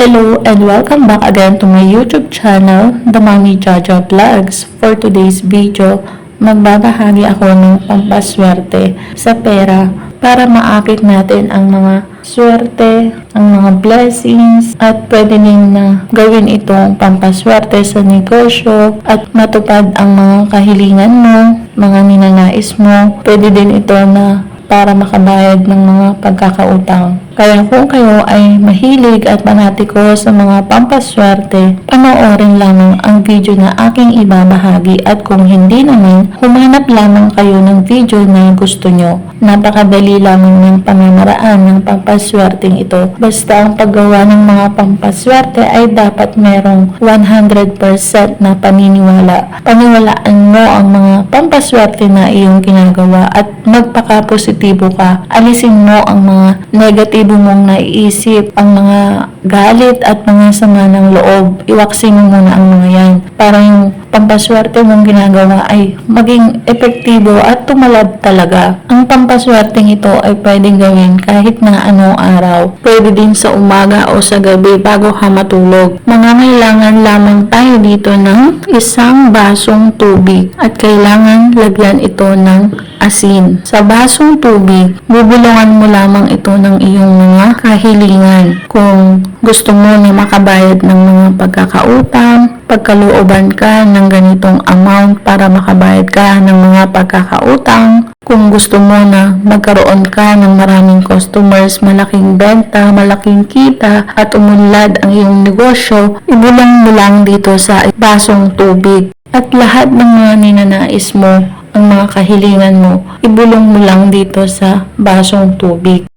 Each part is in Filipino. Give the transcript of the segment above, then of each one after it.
Hello and welcome back again to my YouTube channel, The Mommy Jaja Vlogs. For today's video, magbabahagi ako ng pampaswerte sa pera para maakit natin ang mga swerte, ang mga blessings, at pwede din na gawin itong pampaswerte sa negosyo at matupad ang mga kahilingan mo, mga ninanais mo. Pwede din ito na para makabayad ng mga pagkakautang. Kaya kung kayo ay mahilig at manatiko sa mga pampaswerte, panoorin lamang ang video na aking ibabahagi at kung hindi naman, humanap lamang kayo ng video na gusto nyo. Napakadali lamang ng pamamaraan ng pampaswerteng ito. Basta ang paggawa ng mga pampaswerte ay dapat merong 100% na paniniwala. Paniwalaan mo ang mga pampaswerte na iyong ginagawa at magpaka-positibo ka. Alisin mo ang mga negatibo mong naiisip, ang mga galit at mga sama ng loob. Iwaksin mo muna ang mga yan. Para yung pampaswerte mong ginagawa ay maging epektibo at tumalab talaga. Ang pampaswerteng ito ay pwedeng gawin kahit na anong araw. Pwede din sa umaga o sa gabi bago ka matulog. Mangangailangan lamang tayo dito ng isang basong tubig at kailangan lagyan ito ng asin. Sa basong tubig, bubulungan mo lamang ito ng iyong mga kahilingan. Kung gusto mo na makabayad ng mga pagkakautang, pagkalooban ka ng ganitong amount para makabayad ka ng mga pagkakautang, kung gusto mo na magkaroon ka ng maraming customers, malaking benta, malaking kita, at umunlad ang iyong negosyo, ibulong mo lang dito sa basong tubig. At lahat ng mga ninanais mo, ang mga kahilingan mo, ibulong mo lang dito sa basong tubig.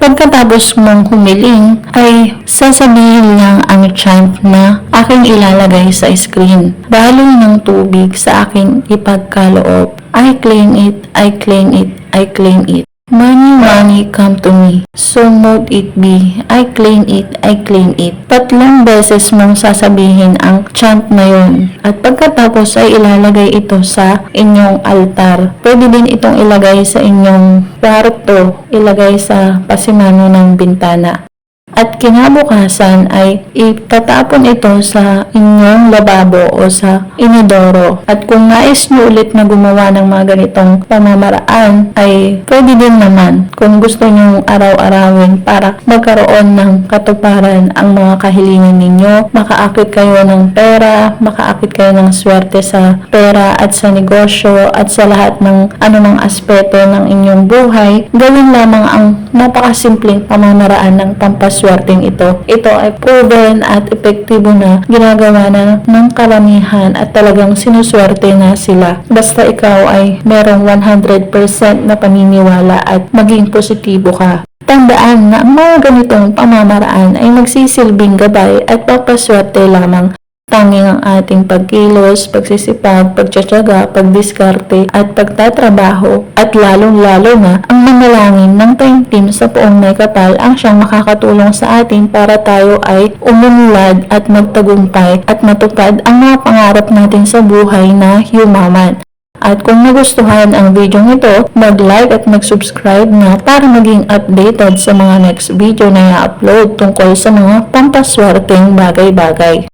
Pagkatapos mong humiling, ay sasabihin lang ang chant na aking ilalagay sa screen. Daloy ng tubig sa aking ipagkaloob. I claim it, I claim it, I claim it. Money, money, come to me. So mote it be. I claim it, I claim it. Tatlong beses mong sasabihin ang chant na yun. At pagkatapos ay ilalagay ito sa inyong altar. Pwede din itong ilagay sa inyong kwarto. Ilagay sa pasimano ng bintana. At kinabukasan ay itatapon ito sa inyong lababo o sa inodoro. At kung nais nyo ulit na gumawa ng mga ganitong pamamaraan, ay pwede din naman kung gusto nyo araw-arawin para magkaroon ng katuparan ang mga kahilingan ninyo. Makaakit kayo ng pera, makaakit kayo ng swerte sa pera at sa negosyo at sa lahat ng anumang aspeto ng inyong buhay. Gawin lamang ang napakasimpleng pamamaraan ng pampaswerteng ito. Ito ay proven at epektibo na ginagawa na ng karamihan at talagang sinuswerte na sila. Basta ikaw ay merong 100% na paniniwala at maging positibo ka. Tandaan na ang mga ganitong pamamaraan ay magsisilbing gabay at papaswerte lamang Tanging ang ating pagkilos, pagsisipag, pagtsatsaga, pagdiskarte at pagtatrabaho at lalong-lalo na ang manalangin ng taimtim sa poong may kapal ang siyang makakatulong sa atin para tayo ay umunlad at magtagumpay at matupad ang mga pangarap natin sa buhay na yumaman. At kung nagustuhan ang video ito, mag-like at mag-subscribe na para maging updated sa mga next video na i-upload tungkol sa mga pampaswerteng bagay-bagay.